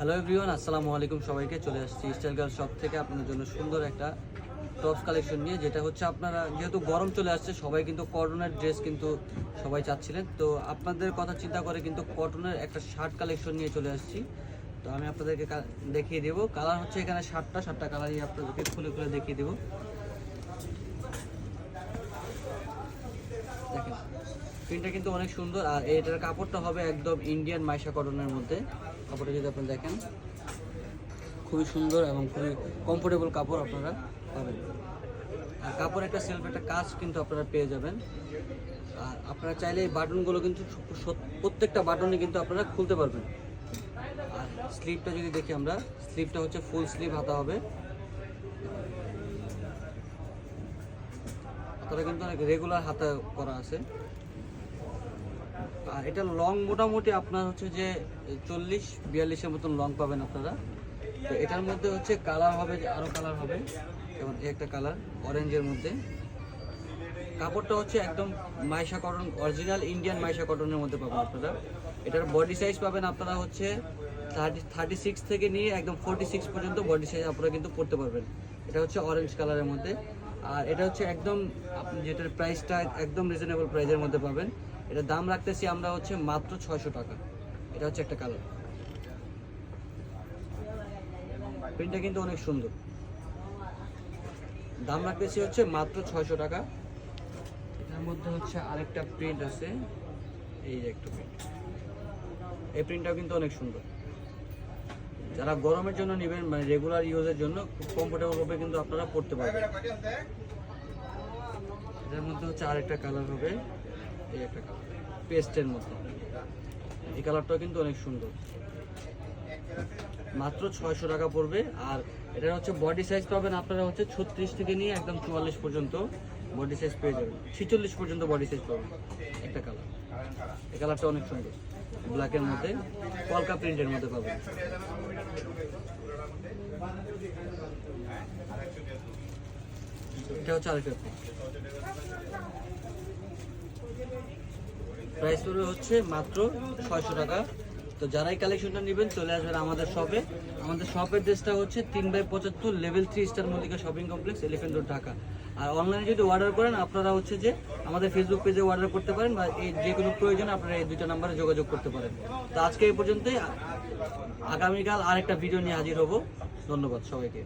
Hello everyone আসসালামু আলাইকুম সবাইকে। চলে আসছি স্টাইল গার্ল শপ থেকে আপনাদের জন্য সুন্দর একটা টপস কালেকশন নিয়ে, যেটা হচ্ছে আপনারা যেহেতু গরম চলে আসছে, সবাই কিন্তু কটনের ড্রেস কিন্তু সবাই চাচ্ছিলেন। তো আপনাদের কথা চিন্তা করে কিন্তু কটনের একটা শার্ট কালেকশন নিয়ে চলে আসছি। তো আমি আপনাদেরকে দেখিয়ে দেবো। কালার হচ্ছে এখানে শার্টটা শার্টটা কালারই আপনাদেরকে খুলে খুলে দেখিয়ে দেবো। দেখেন প্রিন্টটা কিন্তু অনেক সুন্দর। আর এটার কাপড়টা হবে একদম ইন্ডিয়ান মাইশা কটনের মধ্যে। কাপড়টা যদি আপনি দেখেন, খুবই সুন্দর এবং খুবই কমফোর্টেবল কাপড় আপনারা পাবেন। আর কাপড় একটা সেলফ একটা কাজ কিন্তু আপনারা পেয়ে যাবেন। আর আপনারা চাইলে এই বাটনগুলো কিন্তু প্রত্যেকটা বাটনে কিন্তু আপনারা খুলতে পারবেন। আর স্লিপটা যদি দেখি আমরা স্লিপটা হচ্ছে ফুল স্লিভ হাতা হবে। হাতাটা কিন্তু অনেক রেগুলার হাতা করা আছে। এটা লং মোটামুটি আপনার হচ্ছে যে চল্লিশ, বিয়াল্লিশের মতন লং পাবেন আপনারা। তো এটার মধ্যে হচ্ছে কালার হবে যে আরও কালার হবে। যেমন একটা কালার অরেঞ্জের মধ্যে। কাপড়টা হচ্ছে একদম Maisha cotton original Indian Maisha কটনের মধ্যে পাবেন আপনারা। এটার বডি সাইজ পাবেন আপনারা হচ্ছে থার্টি থার্টি সিক্স থেকে নিয়ে একদম ফোর্টি সিক্স পর্যন্ত বডি সাইজ আপনারা কিন্তু পড়তে পারবেন। এটা হচ্ছে অরেঞ্জ কালারের মধ্যে। আর এটা হচ্ছে একদম আপনি যেটার প্রাইসটা একদম রিজনেবল প্রাইসের মধ্যে পাবেন। এটা দাম রাখতেছি আমরা হচ্ছে মাত্র ছয়শো টাকা। এটা হচ্ছে একটা কালার প্রিন্টটা কিন্তু অনেক সুন্দর। দাম রাখতেছি হচ্ছে মাত্র ছয়শো টাকা। এটার মধ্যে হচ্ছে আরেকটা প্রিন্ট আছে। এই একটা প্রিন্ট এই প্রিন্টটাও কিন্তু অনেক সুন্দর। যারা গরমের জন্য নেবেন মানে রেগুলার ইউজের জন্য খুব কমফোর্টেবল হবে কিন্তু আপনারা পড়তে পারবেন। এটার মধ্যে হচ্ছে আরেকটা কালার হবে। এই একটা কালার পেস্টের মতো এই কালারটাও কিন্তু অনেক সুন্দর। মাত্র ছয়শো টাকা পড়বে। আর এটার হচ্ছে বডি সাইজ পাবেন আপনারা হচ্ছে ছত্রিশ থেকে নিয়ে একদম চুয়াল্লিশ পর্যন্ত বডি সাইজ পেয়ে যাবেন। ছিচল্লিশ পর্যন্ত বডি সাইজ পাবেন। একটা কালার এই কালারটা অনেক সুন্দর। ব্ল্যাকের মধ্যে কলকা প্রিন্টের মধ্যে পাবেন এটা হচ্ছে। প্রাইস পড়বে হচ্ছে মাত্র ছয়শো টাকা তো যারাই কালেকশনটা নেবেন চলে আসবেন আমাদের শপে আমাদের শপের ড্রেসটা হচ্ছে তিন বাই পঁচাত্তর level three star Mallika shopping complex elephant road Dhaka. আর অনলাইনে যদি অর্ডার করেন, আপনারা হচ্ছে যে আমাদের ফেসবুক পেজে অর্ডার করতে পারেন বা এই যে কোনো প্রয়োজন আপনারা এই দুইটা নাম্বারে যোগাযোগ করতে পারেন। তো আজকে এই পর্যন্তই। আগামীকাল আরেকটা ভিডিও নিয়ে হাজির হব। ধন্যবাদ সবাইকে।